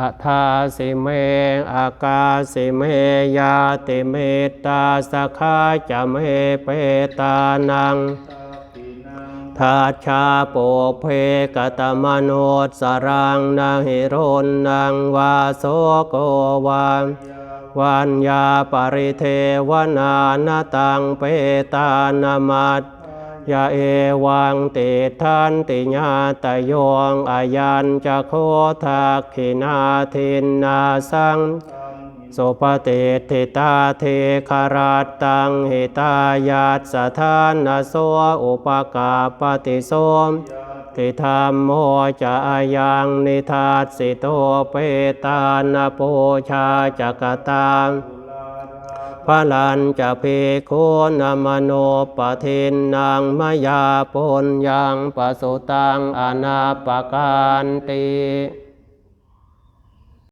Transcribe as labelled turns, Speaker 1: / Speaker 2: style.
Speaker 1: อัทาสิเมอากาสิเมยาติเมตตาสขาจะเมเปตานังทาชาโปเพกตมโนตสรังนาหิรนนางวาโสโกวามวันยาปริเทวนานาตังเปตานามัต ยาเอวังติทันติญาตโยงอายัญจะโคทักขินาทินนาสังสุปฏิทิตาเทคาราตังหิตายาตสถานนโสอุปกาปฏิโสมทิธรรมโมจะอายังนิทัสสิโตเปตานาโปชาจักตา พลันจะเพโคนมโนปะเทนนางมายาปนยังปะสุตังอนาปการติ